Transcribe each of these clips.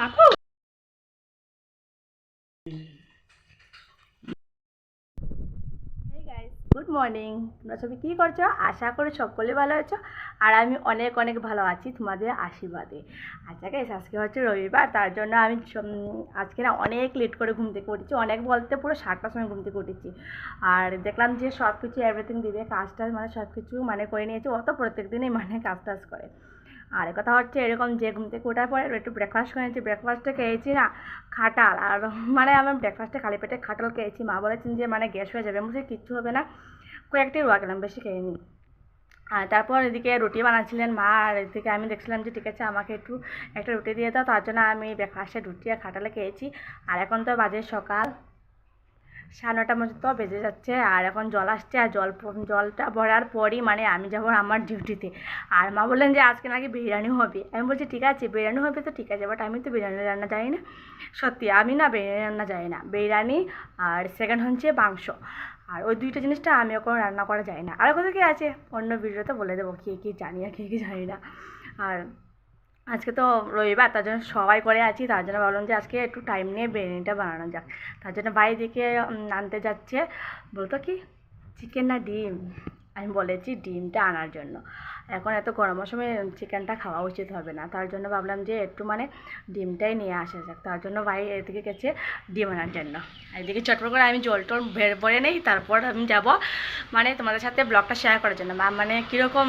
কাকু good morning তোমরা সবাই কী করছ? আশা করি সকলে ভালো আছো আর আমি অনেক অনেক ভালো আছি তোমাদের আশীর্বাদে। আচ্ছা গাইস আজকে হচ্ছে রবিবার, তার জন্য আমি আজকে না অনেক লেট করে ঘুম থেকে উঠেছি। অনেক বলতে পুরো সাতটার সময় ঘুম থেকে উঠেছি। আর দেখলাম যে সব কিছু এভরিথিং দিবে কাজ টাজ মানে সব কিছু মানে করে নিয়েছে। অত প্রত্যেক দিনই মানে কাজ টাজ করে। আর কথা হচ্ছে এরকম যে ঘুম থেকে ওঠার পরে একটু ব্রেকফাস্ট করে নিয়েছি। ব্রেকফাস্টে খেয়েছি না, খাটাল। আর মানে আমার ব্রেকফাস্টে খালি পেটে খাটাল খেয়েছি। মা বলেছেন যে মানে গ্যাস হয়ে যাবে। মুখে কিচ্ছু হবে না। কয়েকটি রোয়া গেলাম, বেশি খেয়ে নিই আর তারপর এদিকে রুটি বানাচ্ছিলেন মা। আর এদিকে আমি দেখছিলাম যে, ঠিক আছে, আমাকে একটু একটা রুটি দিয়ে দাও। তার জন্য আমি ব্রেকফাস্টে রুটি আর খাটালে খেয়েছি। আর এখন তো বাজে সকাল। সাড়ে মধ্যে তো বেজে যাচ্ছে। আর এখন জল আসছে, আর জল জলটা ভরার পরই মানে আমি যাব আমার ডিউটিতে। আর মা বললেন যে আজকে নাকি বিরিয়ানি হবে। আমি বলছি, ঠিক আছে, বিরিয়ানি হবে তো ঠিক আছে বাট আমি তো বিরিয়ানি রান্না জানি না। সত্যি, আমি না বিরিয়ানি রান্না জানি না। বিরিয়ানি আর সেকেন্ড হচ্ছে মাংস। আর ওই দুইটা জিনিসটা আমি কোনো রান্না করা যায় না। আর কোথাও কি আছে? অন্য ভিডিওতে বলে দেবো কে কী জানি আর কে কী জানি না। আর আজকে তো রবিবার, তার জন্য সবাই করে আছি। তার জন্য ভাবলাম যে আজকে একটু টাইম নিয়ে বিরিয়ানিটা বানানো যাক। তার জন্য বাইরে দিকে আনতে যাচ্ছে। বলতো কি? চিকেন না ডিম? আমি বলেছি ডিমটা আনার জন্য। এখন এত গরমের সময় চিকেনটা খাওয়া উচিত হবে না। তার জন্য ভাবলাম যে একটু মানে ডিমটাই নিয়ে আসা যাক। তার জন্য ভাই এদিকে গেছে ডিম আনার জন্য। এদিকে চটপট করে আমি জল টল বের পরে নেই। তারপর আমি যাব মানে তোমাদের সাথে ব্লগটা শেয়ার করার জন্য। মানে কীরকম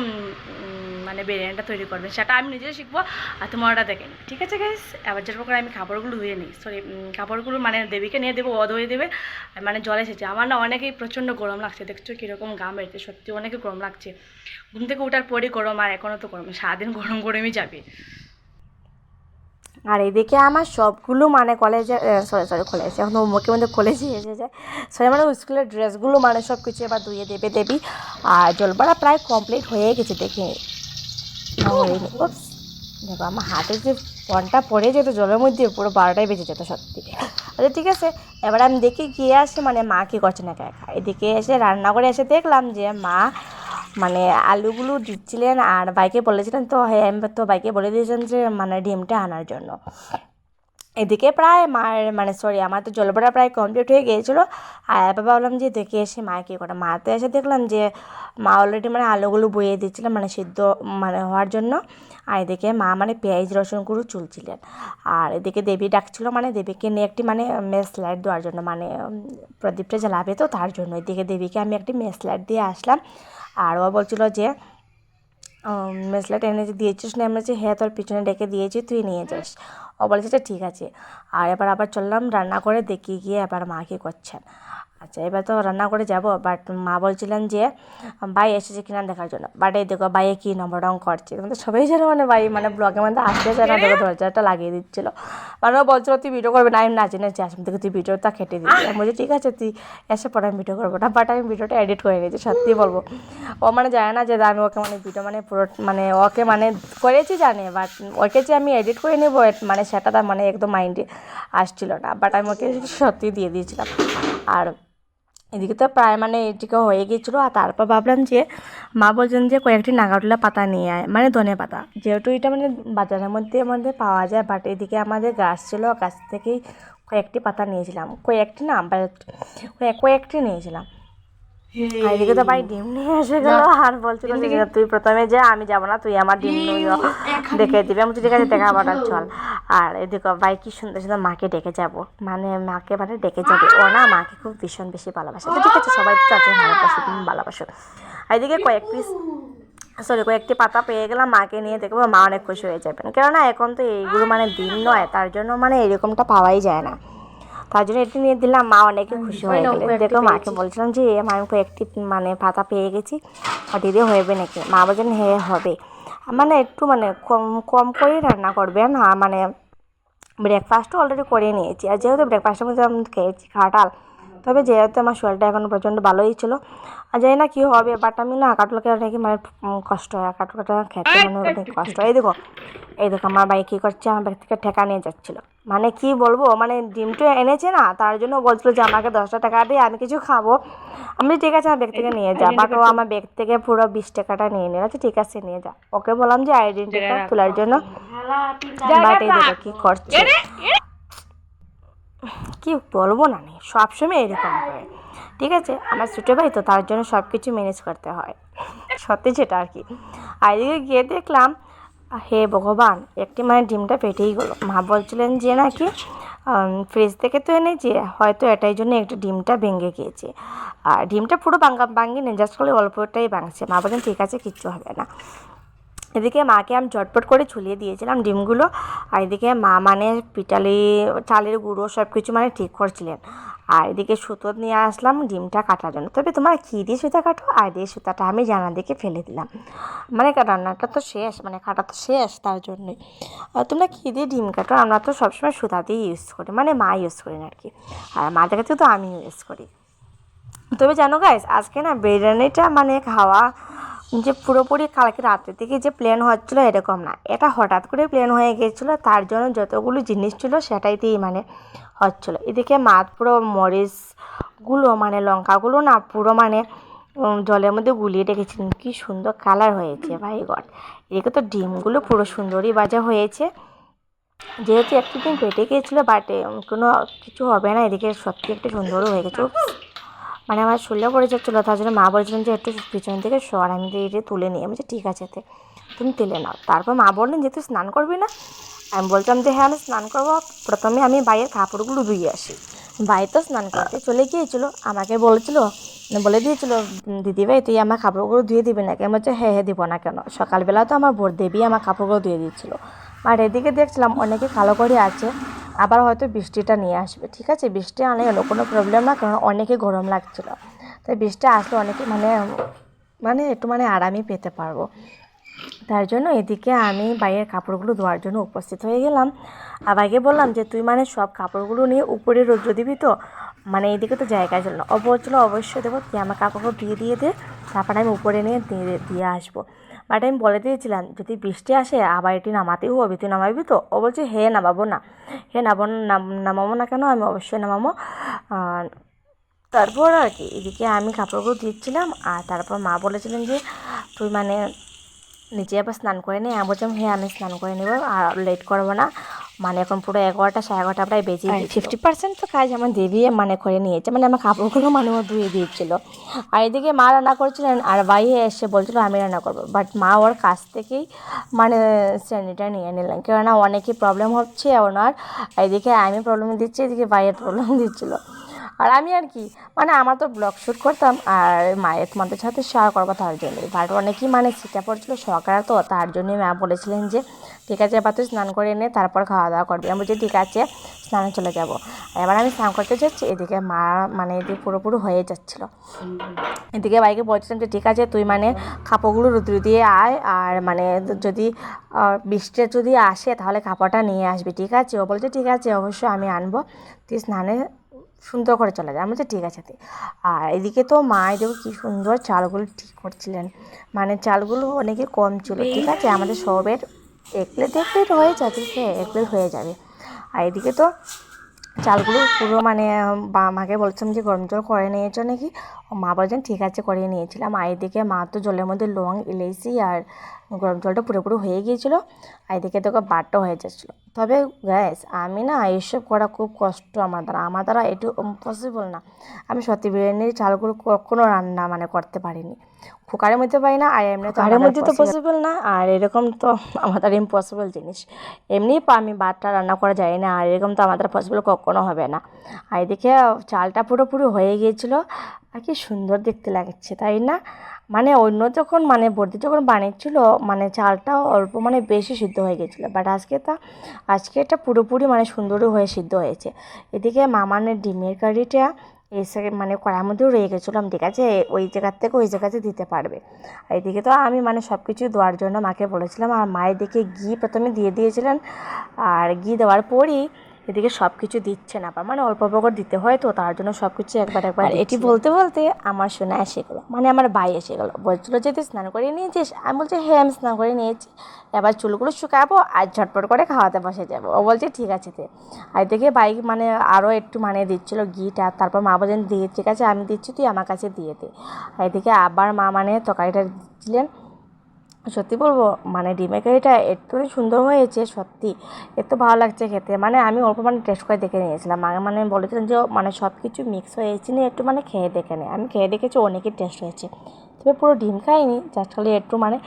মানে বিরিয়ানিটা তৈরি করবে। সেটা আমি নিজে শিখব আর তোমারটা দেখে নিই ঠিক আছে গাইস এবার যেরকম করে আমি কাপড়গুলো ধুয়ে নিই। সরি কাপড়গুলো মানে দেবীকে নিয়ে দেবো, ও ধুয়ে দেবে মানে জল এসেছে আমার না অনেকেই প্রচণ্ড গরম লাগছে। দেখছ কীরকম গাম বেড়েছে সত্যি অনেকে গরম লাগছে। ঘুম থেকে ওঠার পরই গরম, আর এখনও তো গরম। সারাদিন গরম গরমই যাবে। আর এদিকে আমার সবগুলো মানে কলেজে সরি সরি কলেজে এখন মুখের মধ্যে কলেজে এসে যায়। সরি মানে স্কুলের ড্রেসগুলো মানে সব কিছু এবার ধুয়ে দেবে দেবি। আর জলপাড়া প্রায় কমপ্লিট হয়ে গেছে দেখে। দেখো, আমার হাতে যে ফোনটা পড়ে যেত, জলের মধ্যে পুরো বারোটাই বেঁচে যেত সত্যি। আচ্ছা ঠিক আছে, এবার আমি দেখি গিয়ে আসে মানে মা কী করছে না একা এদিকে এসে রান্না করে এসে দেখলাম যে মা মানে আলুগুলো দিচ্ছিলেন আর বাইকে বলেছিলেন তো হ্যাঁ আমি তো বাইকে বলে দিয়েছেন যে মানে ডিমটা আনার জন্য। এদিকে প্রায় মায়ের মানে সরি আমার তো জলপড়া প্রায় কমপ্লিট হয়ে গিয়েছিল। আর এবার ভাবলাম যে দেখে এসে মায়ে কী করে। মাতে এসে দেখলাম যে মা অলরেডি মানে আলুগুলো বইয়ে দিচ্ছিলেন মানে সিদ্ধ মানে হওয়ার জন্য। আর এদিকে মা মানে পেঁয়াজ রসুনগুলো চুলছিলেন। আর এদিকে দেবী ডাকছিল মানে দেবীকে নিয়ে একটি মানে মেস লাইট দেওয়ার জন্য মানে প্রদীপটা জ্বালাবে তো তার জন্য। এদিকে দেবীকে আমি একটি মেস লাইট দিয়ে আসলাম। আর ও বলছিল যে মেসলাইট এনে দিয়েছিস না, আমি হ্যাঁ তোর পিছনে ডেকে দিয়েছি, তুই নিয়ে যাস। ও বলেছে যে ঠিক আছে। আর এবার আবার চললাম রান্না করে দেখিয়ে গিয়ে এবার মা কী করছেন। আচ্ছা এবার তো রান্না করে যাব বাট মা বলছিলেন যে, ভাই এসেছে কিনা দেখার জন্য। বাট এই দেখো বাইয়ে কী নম্বর রং করছে। মানে সবাই যেন মানে ভাই মানে ব্লগে মধ্যে আসতে চায় না, দেখো দরজাটা লাগিয়ে দিচ্ছিল। মানে ও বলছিল, তুই ভিডিও করবে না? আমি নাচি নাচি আসলাম থেকে তুই ভিডিওটা কেটে দিবি আমি বলছি, ঠিক আছে, তুই এসে পরে আমি ভিডিও করব না। বাট আমি ভিডিওটা এডিট করে নিয়েছি, সত্যি বলব। ও মানে জানে না যে আমি ওকে মানে ভিডিও মানে পুরো মানে ওকে মানে করেছি জানে বাট ওকে যে আমি এডিট করে নেব মানে সেটা তার মানে একদম মাইন্ডে আসছিল না। বাট আমি ওকে সত্যি দিয়ে দিয়েছিলাম। আর এদিকে তো প্রায় মানে এটিকে হয়ে গিয়েছিল আর তারপর ভাবলাম যে মা বলছেন যে কয়েকটি নাগারুলা পাতা নিয়ে আয় মানে ধনে পাতা। যেহেতু এটা মানে বাজারের মধ্যে আমাদের পাওয়া যায় বাট এদিকে আমাদের গাছ ছিল, গাছ থেকেই কয়েকটি পাতা নিয়েছিলাম। কয়েকটি না কয়েকটি নিয়েছিলাম। এদিকে তো ভাই ডিম নিয়ে এসে গেল আর বলছিল যে তুই প্রথমে যা আমি যাব না তুই আমার ডিম দেখে দিবি আমি ঠিক আছে দেখা আবার চল। আর এদিকে ভাই কি সুন্দর সুন্দর মাকে ডেকে যাব। মানে মাকে মানে ডেকে যাবে। ও না মাকে খুব ভীষণ বেশি ভালোবাসে। তো ঠিক আছে সবাই তো চাচ্ছে ভালোবাসো তুমি ভালোবাসো। এদিকে কয়েক পিস সরি কয়েকটি পাতা পেয়ে গেলাম মাকে নিয়ে দেখব মা অনেক খুশি হয়ে যাবেন। কেননা এখন তো এইগুলো মানে দিন নয় তার জন্য মানে এরকমটা পাওয়াই যায় না। তার জন্য এটি নিয়ে দিলাম মা অনেকে খুশি হয়ে গেল। দেখো মাকে বলছিলাম যে আমি একটি মানে পাতা পেয়ে গেছি। আর দিদি হবে নাকি? মা বলছেন হ্যাঁ হবে। মানে একটু মানে কম কম করেই রান্না করবেন আর মানে ব্রেকফাস্টও অলরেডি করে নিয়েছি। আর যেহেতু ব্রেকফাস্টের মধ্যে আমি খেয়েছি খাটাল তবে যেহেতু আমার শরীরটা এখন প্রচণ্ড ভালোই ছিল আর জানি না কী হবে বাট আমি না কাটলকে নাকি মানে কষ্ট হয় কাটলটা খেতে মানে অনেক কষ্ট হয়। এই দেখো এই দেখো আমার ভাই কী করছে আমার ব্যাগ থেকে টাকা নিয়ে যাচ্ছিল। মানে কি বলব মানে ডিমটা এনেছে না তার জন্য বলছিল যে আমাকে দশটা টাকা দিয়ে আমি কিছু খাব। আমি ঠিক আছে আমার ব্যাগ থেকে নিয়ে যা। বাট ও আমার ব্যাগ থেকে পুরো বিশ টাকাটা নিয়ে নিল আচ্ছা ঠিক আছে নিয়ে যা। ওকে বললাম যে আইডেন্টি কার্ড তোলার জন্য। বাট এই দেখো কি করছে। কি বলব না নি সবসময় এরকম করে ঠিক আছে? আমার ছোটো ভাই তো, তার জন্য সব কিছু ম্যানেজ করতে হয়। সত্যি যেটা আর কি। আর এদিকে গিয়ে দেখলাম, হে ভগবান, একটি মানে ডিমটা পেটেই গেলো। মা বলছিলেন যে নাকি ফ্রিজ থেকে তো এনেছি, হয়তো এটাই জন্য একটু ডিমটা ভেঙে গিয়েছে। আর ডিমটা পুরো ভাঙ্গা ভাঙিনি জাস্ট খালি অল্পটাই ভাঙছে। মা বলেন ঠিক আছে, কিচ্ছু হবে না। এদিকে মাকে আমি ঝটপট করে ছুলিয়ে দিয়েছিলাম ডিমগুলো। আর এদিকে মা মানে পিটালি, চালের গুঁড়ো সব কিছু মানে ঠিক করছিলেন। আর এদিকে সুতো নিয়ে আসলাম ডিমটা কাটার জন্য। তবে তোমার কী দিয়ে সুতা কাটো আর দিয়ে সুতাটা আমি জানা দিকে ফেলে দিলাম। মানে রান্নাটা তো শেষ মানে কাটা তো শেষ তার জন্যই। তোমরা কী দিয়ে ডিম কাটো? আমরা তো সবসময় সুতা দিয়ে ইউজ করি মানে মা ইউজ করি না আর কি আর মাঝে কাছে তো আমি ইউজ করি। তবে জানো গাইস আজকে না বিরিয়ানিটা মানে খাওয়া যে পুরোপুরি কালকে রাত্রে থেকে যে প্ল্যান হচ্ছিল এরকম না। এটা হঠাৎ করে প্ল্যান হয়ে গিয়েছিল, তার জন্য যতগুলো জিনিস ছিল সেটাই দিয়েই মানে হচ্ছিল। এদিকে মাছ পুরো মরিচগুলো মানে লঙ্কাগুলো না পুরো মানে জলের মধ্যে গুলিয়ে রেখেছিলেন। কি সুন্দর কালার হয়েছে ভাই গড এদিকে তো ডিমগুলো পুরো সুন্দরই বাজা হয়েছে। যেহেতু একটু দিন পেটে গিয়েছিল বাট কোনো কিছু হবে না। এদিকে সত্যি একটু সুন্দরও হয়ে গেছে। মানে আমার শরীরে পড়ে যাচ্ছিল তার জন্য মা বলছিলেন যে একটু পিছন থেকে সর, আমি এটা তুলে নিই আমি ঠিক আছে তে, তুমি তুলে নাও। তারপর মা বললেন যে, তুই স্নান করবি না? আমি বলতাম যে হ্যাঁ আমি স্নান করব। প্রথমে আমি বাইরের কাপড়গুলো ধুয়ে আসি। ভাই তো স্নান করতে চলে গিয়েছিল। আমাকে বলেছিল, বলে দিয়েছিল, দিদিভাই, তুই আমার কাপড়গুলো ধুয়ে দিবি না কেন? বলছে হ্যাঁ হ্যাঁ দিব না কেন? সকালবেলা তো আমার বোর দেবী আমার কাপড়গুলো ধুয়ে দিচ্ছিল আর এদিকে দেখছিলাম অনেকে কালো করে আছে। আবার হয়তো বৃষ্টিটা নিয়ে আসবে, ঠিক আছে? বৃষ্টি আনে এলো, কোনো প্রবলেম না, কারণ অনেকে গরম লাগছিল। তাই বৃষ্টি আসলে অনেকে মানে মানে একটু মানে আরামই পেতে পারব। তার জন্য এদিকে আমি বাইরের কাপড়গুলো ধোয়ার জন্য উপস্থিত হয়ে গেলাম। আর ভাইকে বললাম যে, তুই মানে সব কাপড়গুলো নিয়ে উপরে রোদ্র দিবি তো? মানে এদিকে তো জায়গা ছিল না। বলছিলো অবশ্যই দেবো। তুই আমার কাপড়গুলো দিয়ে দিয়ে দে। তারপরে আমি উপরে নিয়ে দিয়ে দিয়ে আসব। বাট আমি বলে দিয়েছিলাম, যদি বৃষ্টি আসে, আবার এটি নামাতেই হবে। তুই নামাবি তো? ও বলছে, হে, নামাবো না। হে, নামাবো নাম- নামাবো না কেন? আমি অবশ্যই নামাবো। তারপর আর কি, এদিকে আমি কাপড়গুলো দিচ্ছিলাম। আর তারপর মা বলেছিলেন যে, তুই মানে নিজে আবার স্নান করে নে। আমি বলছিলাম হ্যাঁ আমি স্নান করে নেব। আর লেট করব না। মানে এখন পুরো এগারোটা সাড়ে এগারোটা প্রায় বেজে ফিফটি পার্সেন্ট তো কাজ আমার দেবী মানে করে নিয়েছে। মানে আমার কাপড়গুলো মানে ধুয়ে দিয়েছিল। আর এদিকে মা রান্না করছিলেন আর ভাই এসে বলছিল আমি রান্না করব। বাট মা ওর কাছ থেকেই মানে শ্রেণীটা নিয়ে নিলাম কেননা অনেকই প্রবলেম হচ্ছে ওনার। এদিকে আমি প্রবলেম দিচ্ছি এদিকে ভাইয়ের প্রবলেম দিচ্ছিল। আর আমি আর কি মানে আমার তো ব্লগ শ্যুট করতাম আর মায়ের তোমাদের সাথে শেয়ার করব তার জন্যই। বাট অনেকেই মানে সিটা পড়ছিল সকালে তো, তার জন্যই মা বলেছিলেন যে, ঠিক আছে, এবার তুই স্নান করে এনে তারপর খাওয়া দাওয়া করবি। আমি বলছি, ঠিক আছে, স্নানে চলে যাব। এবার আমি স্নান করতে যাচ্ছি, এদিকে মা মানে এদিকে পুরোপুরি হয়ে যাচ্ছিল। এদিকে বাইকে বলছিলাম যে, ঠিক আছে, তুই মানে কাপড়গুলো রুদ্র দিয়ে আয়, আর মানে যদি বৃষ্টি যদি আসে, তাহলে কাপড়টা নিয়ে আসবি। ঠিক আছে? ও বলছে, ঠিক আছে, অবশ্যই আমি আনব। তুই স্নানে সুন্দর করে চলে যায়। আমি বলছি ঠিক আছে আর এদিকে তো মা এদিকে কী সুন্দর চালগুলো ঠিক করছিলেন। মানে চালগুলো অনেকে কম ছিল ঠিক আছে? আমাদের সবের এক প্লেট এক প্লেট হয়ে যাবে হ্যাঁ এক প্লেট হয়ে যাবে। আর এদিকে তো চালগুলো পুরো মানে মাকে বলছিলাম যে গরম জল করে নিয়েছো নাকি? মা বলছেন, ঠিক আছে করে নিয়েছিলাম। আর এদিকে মা তো জলের মধ্যে লং ইলাইচি আর গরম জলটা পুরোপুরি হয়ে গিয়েছিল। আর এদিকে তোকে বাটটা হয়ে যাচ্ছিল। তবে গ্যাস আমি না এইসব করা খুব কষ্ট আমার দ্বারা। আমার দ্বারা এটু পসিবল না। আমি সত্যি বিরিয়ানির চালগুলো কখনো রান্না মানে করতে পারিনি। কুকারের মধ্যে পাই না আর এমনি কুকারের মধ্যে তো পসিবল না আর এরকম তো আমাদের ইম্পসিবল জিনিস। এমনি আমি ভাতটা রান্না করা যায় না আর এরকম তো আমাদের পসিবল কখনো হবে না। আর এদিকে চালটা পুরোপুরি হয়ে গিয়েছিল আর কি সুন্দর দেখতে লাগছে তাই না? মানে অন্য যখন মানে বর্দি যখন বানিয়েছিল মানে চালটা অল্প মানে বেশি সিদ্ধ হয়ে গেছিল বাট আজকে তা আজকে এটা পুরোপুরি মানে সুন্দরই হয়ে সিদ্ধ হয়েছে। এদিকে মামানের ডিমের কারিটা এসে মানে কড়ার মধ্যেও রয়ে গেছিলাম, ঠিক আছে? ওই জায়গার থেকে ওই জায়গাতে দিতে পারবে। আর এদিকে তো আমি মানে সব কিছু দেওয়ার জন্য মাকে বলেছিলাম, আর মায়ের দিকে ঘি প্রথমে দিয়ে দিয়েছিলেন। আর ঘি দেওয়ার পরই এদিকে সব কিছু দিচ্ছে না আবার মানে অল্প অল্প করে দিতে হয় তো তার জন্য সব কিছু একবার একবার এটি বলতে বলতে আমার শোনা এসে গেলো। মানে আমার ভাই এসে গেলো। বলছিল যে তুই স্নান করে নিয়েছিস? আমি বলছি হ্যাঁ আমি স্নান করে নিয়েছি। এবার চুলগুলো শুকাবো আর ঝটপট করে খাওয়াতে বসে যাব। ও বলছে ঠিক আছে তে আর দেখে বাইক মানে আরও একটু মানে দিচ্ছিল গিটা তারপর মা বলছেন দিয়ে ঠিক আছে আমি দিচ্ছি তুই আমার কাছে দিয়ে দে। আর এদিকে আবার মা মানে তরকারিটা দিলেন। সত্যি বলব মানে ডিমের কারিটা এতটাই সুন্দর হয়েছে, সত্যি। এত ভালো লাগছে খেতে। মানে আমি অল্প মানে টেস্ট করে দেখে নিয়েছিলাম। মানে বলেছিলাম যে মানে সব কিছু মিক্স হয়েছে নিয়ে একটু মানে খেয়ে দেখে নেয় আমি খেয়ে দেখেছি অনেকই টেস্ট হয়েছে। তবে পুরো ডিম খাইনি জাস্ট খালি একটু মানে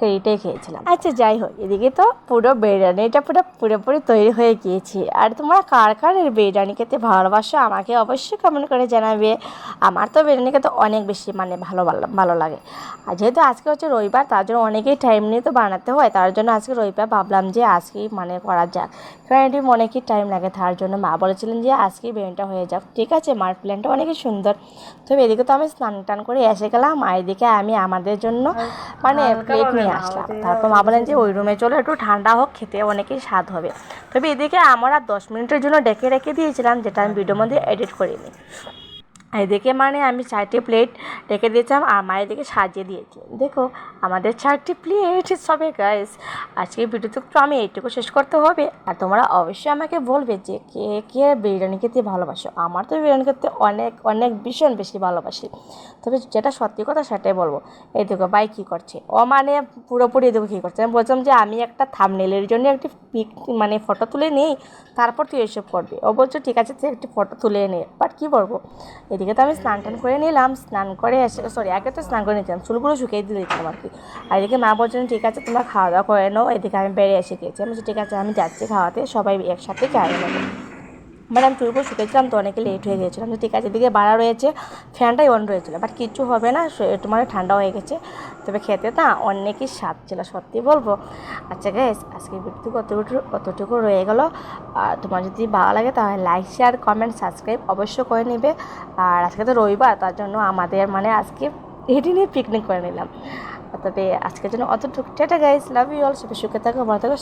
কারিটাই খেয়েছিলাম। আচ্ছা যাই হোক, এদিকে তো পুরো বিরিয়ানিটা পুরো পুরোপুরি তৈরি হয়ে গিয়েছে। আর তোমরা কার কার এর বিরিয়ানি খেতে ভালোবাসো আমাকে অবশ্যই কমেন্ট করে জানাবে। আমার তো বিরিয়ানি খেতে অনেক বেশি মানে ভালো ভালো- লাগে। আর যেহেতু আজকে হচ্ছে রবিবার, তার জন্য অনেকেই টাইম নিয়ে তো বানাতে হয়, তার জন্য আজকে রবিবার ভাবলাম যে আজকেই মানে করা যাক। কারণ এটি অনেকই টাইম লাগে, তার জন্য মা বলেছিলেন যে আজকেই বিরিয়ানিটা হয়ে যাক। ঠিক আছে, মার প্ল্যানটা অনেকই সুন্দর। তবে এদিকে তো আমি স্নান টান করে এসে গেলাম, আর এদিকে আমি আমাদের জন্য মানে প্লেট নিয়ে আসলাম। তারপর মা বলেন যে ওই রুমে চলে একটু ঠান্ডা হোক খেতে অনেকেই স্বাদ হবে। তবে এদিকে আমরা আর দশ মিনিটের জন্য ডেকে রেখে দিয়েছিলাম যেটা আমি ভিডিওর মধ্যে এডিট করিনি। এদিকে মানে আমি চারটি প্লেট রেখে দিয়েছিলাম, আর মায়ের দিকে সাজিয়ে দিয়েছি। দেখো, আমাদের চারটি প্লেট সবে গাইস আজকে ভিডিওতে তো আমি এইটুকু শেষ করতে হবে। আর তোমরা অবশ্যই আমাকে বলবে যে কে কে বিরিয়ানি খেতে ভালোবাসো। আমার তো বিরিয়ানি খেতে অনেক অনেক ভীষণ বেশি ভালোবাসি। তবে যেটা সত্যি কথা সেটাই বলব। এই দেখো, ভাই কী করছে? ও মানে পুরোপুরি দেখো কী করছে? আমি বলছিলাম যে আমি একটা থামনেলের জন্য একটি পিক মানে ফটো তুলে নিই, তারপর তুই এসব করবি। ও বলছো, ঠিক আছে, তুই একটি ফটো তুলে নে। বাট কী বলব? এদিকে তো আমি স্নান টান করে নিলাম, স্নান করে এসে সরি আগে তো স্নান করে নিয়েছিলাম, চুলগুলো শুকিয়ে দিয়ে দিয়েছিলাম আর কি। আর এদিকে মা বলছেন ঠিক আছে, তোমরা খাওয়া দাওয়া করে নাও, এদিকে আমি বেড়ে এসে গিয়েছি আমি ঠিক আছে, আমি যাচ্ছি খাওয়াতে, সবাই একসাথে খাওয়া নেব। মানে আমি চুলগুলো শুকেছিলাম তো অনেকে লেট হয়ে গিয়েছিলাম তো ঠিক আছে এদিকে বাড়া রয়েছে ফ্যানটাই অন রয়েছিল। বাট কিচ্ছু হবে না মানে ঠান্ডা হয়ে গেছে। তবে খেতে না অনেকই স্বাদ ছিল, সত্যি বলব। আচ্ছা গ্যাস আজকে ভিডিও কতটুকু কতটুকু রয়ে গেলো? আর তোমার যদি ভালো লাগে তাহলে লাইক শেয়ার কমেন্ট সাবস্ক্রাইব অবশ্যই করে নেবে। আর আজকে তো রবিবার, তার জন্য আমাদের মানে আজকে এটি নিয়ে পিকনিক করে নিলাম। তবে আজকের জন্য অতটুকু। Tata guys love you all সবাই সুখে থাকো, ভালো থাকো